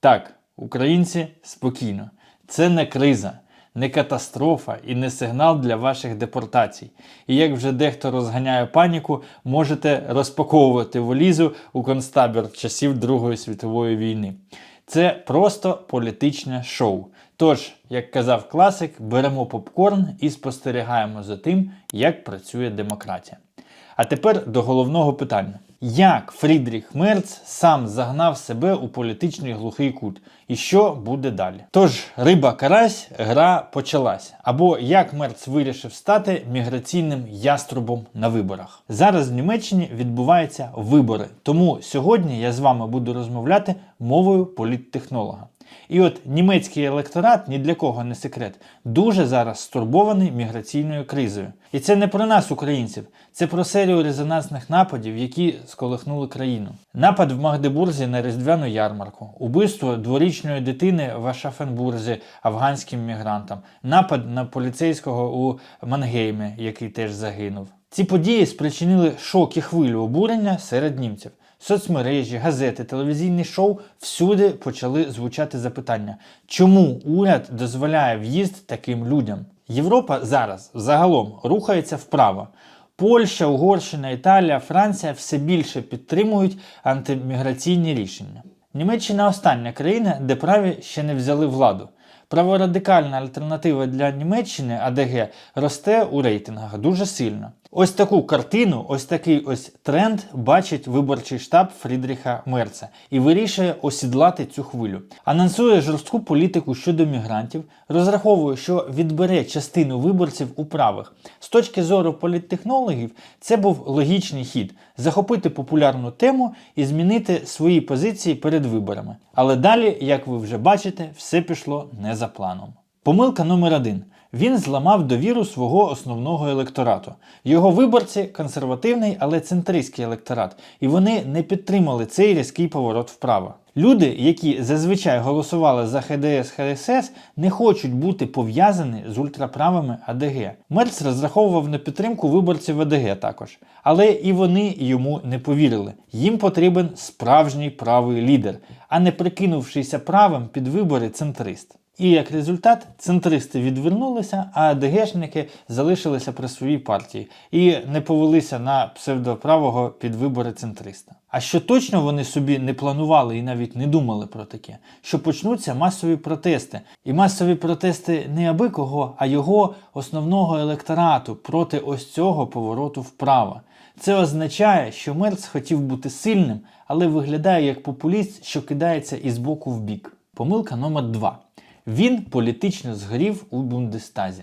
Так, українці спокійно. Це не криза, не катастрофа і не сигнал для ваших депортацій. І як вже дехто розганяє паніку, можете розпаковувати валізу у концтабір часів Другої світової війни. Це просто політичне шоу. Тож, як казав класик, беремо попкорн і спостерігаємо за тим, як працює демократія. А тепер до головного питання: як Фрідріх Мерц сам загнав себе у політичний глухий кут, і що буде далі? Тож, риба карась, гра почалась. Або як Мерц вирішив стати міграційним яструбом на виборах. Зараз в Німеччині відбуваються вибори, тому сьогодні я з вами буду розмовляти мовою політтехнолога. І от німецький електорат ні для кого не секрет, дуже зараз стурбований міграційною кризою. І це не про нас, українців, це про серію резонансних нападів, які сколихнули країну. Напад в Магдебурзі на різдвяну ярмарку, убивство дворічної дитини в Ашафенбурзі афганським мігрантам, напад на поліцейського у Мангеймі, який теж загинув. Ці події спричинили шок і хвилю обурення серед німців. Соцмережі, газети, телевізійні шоу всюди почали звучати запитання, чому уряд дозволяє в'їзд таким людям? Європа зараз загалом рухається вправо. Польща, Угорщина, Італія, Франція все більше підтримують антиміграційні рішення. Німеччина остання країна, де праві ще не взяли владу. Праворадикальна альтернатива для Німеччини АДГ росте у рейтингах дуже сильно. Ось таку картину, ось такий ось тренд бачить виборчий штаб Фрідріха Мерца і вирішує осідлати цю хвилю. Анонсує жорстку політику щодо мігрантів, розраховує, що відбере частину виборців у правих. З точки зору політтехнологів, це був логічний хід захопити популярну тему і змінити свої позиції перед виборами. Але далі, як ви вже бачите, все пішло не за планом. Помилка номер один. Він зламав довіру свого основного електорату. Його виборці консервативний, але центристський електорат, і вони не підтримали цей різкий поворот вправо. Люди, які зазвичай голосували за ХДС ХСС, не хочуть бути пов'язані з ультраправими АДГ. Мерц розраховував на підтримку виборців АДГ також, але і вони йому не повірили. Їм потрібен справжній правий лідер, а не прикинувшийся правим під вибори центрист. І як результат, центристи відвернулися, а АДГшники залишилися при своїй партії і не повелися на псевдоправого під вибори центриста. А що точно вони собі не планували і навіть не думали про таке, що почнуться масові протести. І масові протести не аби кого, а його основного електорату проти ось цього повороту вправо. Це означає, що Мерц хотів бути сильним, але виглядає як популіст, що кидається із боку в бік. Помилка номер 2 він політично згорів у Бундестазі.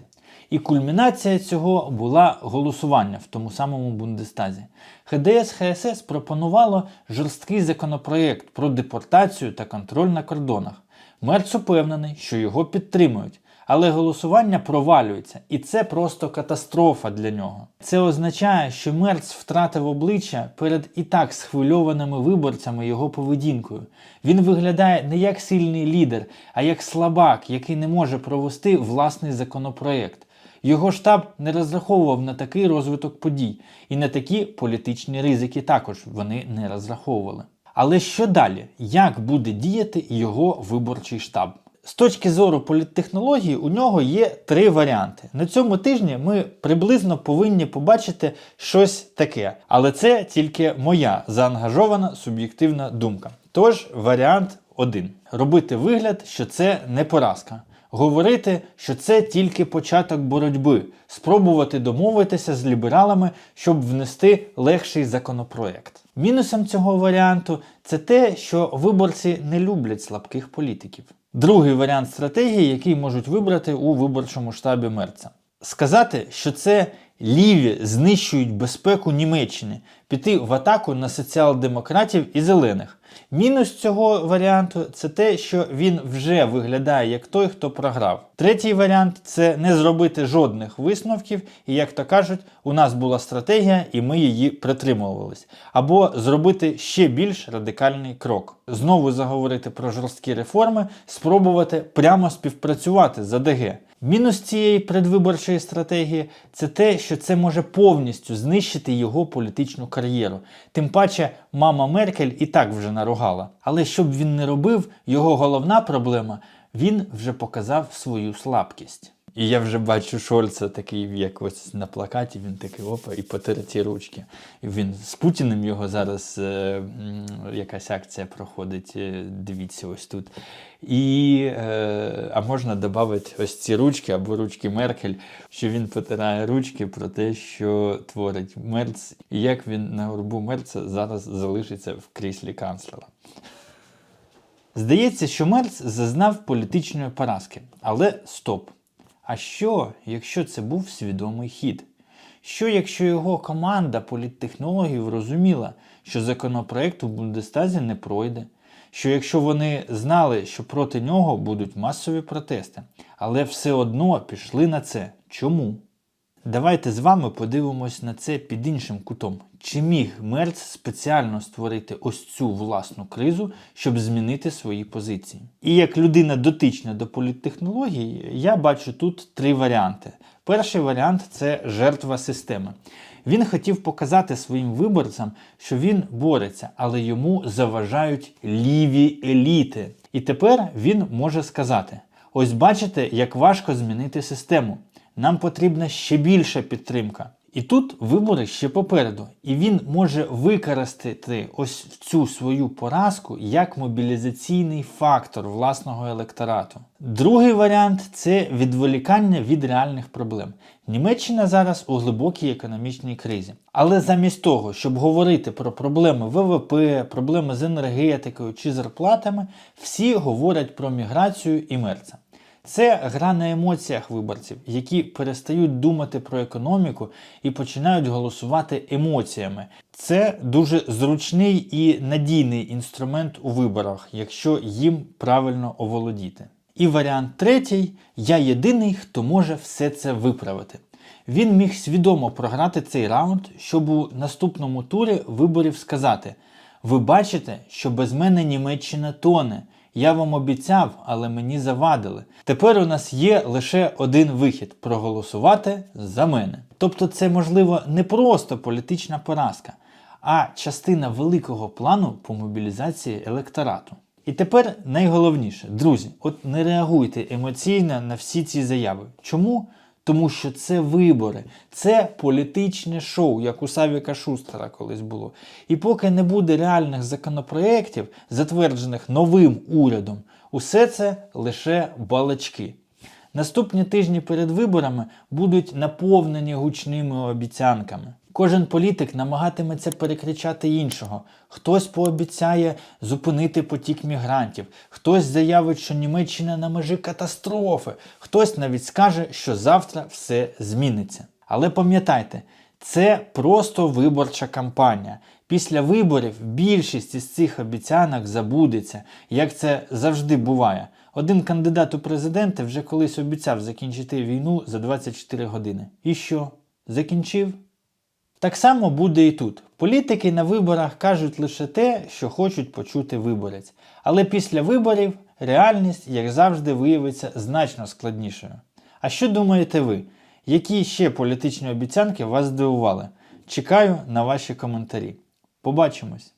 І кульмінація цього була голосування в тому самому Бундестазі. ХДС ХСС пропонувало жорсткий законопроєкт про депортацію та контроль на кордонах. Мерц упевнений, що його підтримують. Але голосування провалюється, і це просто катастрофа для нього. Це означає, що Мерц втратив обличчя перед і так схвильованими виборцями його поведінкою. Він виглядає не як сильний лідер, а як слабак, який не може провести власний законопроєкт. Його штаб не розраховував на такий розвиток подій, і на такі політичні ризики також вони не розраховували. Але що далі? Як буде діяти його виборчий штаб? З точки зору політтехнології, у нього є три варіанти. На цьому тижні ми приблизно повинні побачити щось таке. Але це тільки моя заангажована суб'єктивна думка. Тож, варіант один: робити вигляд, що це не поразка. Говорити, що це тільки початок боротьби, спробувати домовитися з лібералами, щоб внести легший законопроект. Мінусом цього варіанту це те, що виборці не люблять слабких політиків. Другий варіант стратегії, який можуть вибрати у виборчому штабі Мерца. Сказати, що це ліві знищують безпеку Німеччини, піти в атаку на соціал-демократів і зелених. Мінус цього варіанту це те, що він вже виглядає як той, хто програв. Третій варіант це не зробити жодних висновків, і, як то кажуть, у нас була стратегія, і ми її притримувались. Або зробити ще більш радикальний крок. Знову заговорити про жорсткі реформи, спробувати прямо співпрацювати з АДГ. Мінус цієї предвиборчої стратегії це те, що це може повністю знищити його політичну кар'єру. Тим паче, мама Меркель і так вже наругала. Але щоб він не робив, його головна проблема він вже показав свою слабкість. І я вже бачу Шольца такий, як ось на плакаті, він такий опа, і потер ці ручки. І він з Путіним його зараз е, якась акція проходить. е, Дивіться, ось тут. І, е, а можна додати ось ці ручки або ручки Меркель, що він потирає ручки про те, що творить Мерц, і як він на горбу Мерца зараз залишиться в кріслі канцлера. Здається, що Мерц зазнав політичної поразки. Але стоп. А що, якщо це був свідомий хід? Що, якщо його команда політтехнологів розуміла, що законопроект у Бундестазі не пройде? Що якщо вони знали, що проти нього будуть масові протести, але все одно пішли на це? Чому? Давайте з вами подивимось на це під іншим кутом. Чи міг Мерц спеціально створити ось цю власну кризу, щоб змінити свої позиції? І як людина дотична до політтехнологій, я бачу тут три варіанти. Перший варіант це жертва системи. Він хотів показати своїм виборцям, що він бореться, але йому заважають ліві еліти. І тепер він може сказати: ось бачите, як важко змінити систему. Нам потрібна ще більша підтримка. І тут вибори ще попереду, і він може використати ось цю свою поразку як мобілізаційний фактор власного електорату. Другий варіант це відволікання від реальних проблем. Німеччина зараз у глибокій економічній кризі. Але замість того, щоб говорити про проблеми ВВП, проблеми з енергетикою чи зарплатами, всі говорять про міграцію і мерця. Це гра на емоціях виборців, які перестають думати про економіку і починають голосувати емоціями. Це дуже зручний і надійний інструмент у виборах, якщо їм правильно оволодіти. І варіант третій я єдиний, хто може все це виправити. Він міг свідомо програти цей раунд, щоб у наступному турі виборів сказати: ви бачите, що без мене Німеччина тоне. Я вам обіцяв, але мені завадили. Тепер у нас є лише один вихід проголосувати за мене. Тобто, це можливо не просто політична поразка, а частина великого плану по мобілізації електорату. І тепер найголовніше, друзі, от не реагуйте емоційно на всі ці заяви. Чому? Тому що це вибори, це політичне шоу, як у Савіка Шустера колись було. І поки не буде реальних законопроєктів, затверджених новим урядом, усе це лише балачки. Наступні тижні перед виборами будуть наповнені гучними обіцянками. Кожен політик намагатиметься перекричати іншого. Хтось пообіцяє зупинити потік мігрантів, хтось заявить, що Німеччина на межі катастрофи, хтось навіть скаже, що завтра все зміниться. Але пам'ятайте, це просто виборча кампанія. Після виборів більшість із цих обіцянок забудеться, як це завжди буває. Один кандидат у президенти вже колись обіцяв закінчити війну за 24 години. І що? Закінчив? Так само буде і тут. Політики на виборах кажуть лише те, що хочуть почути виборець. Але після виборів реальність, як завжди, виявиться значно складнішою. А що думаєте ви? Які ще політичні обіцянки вас здивували? Чекаю на ваші коментарі. Побачимось!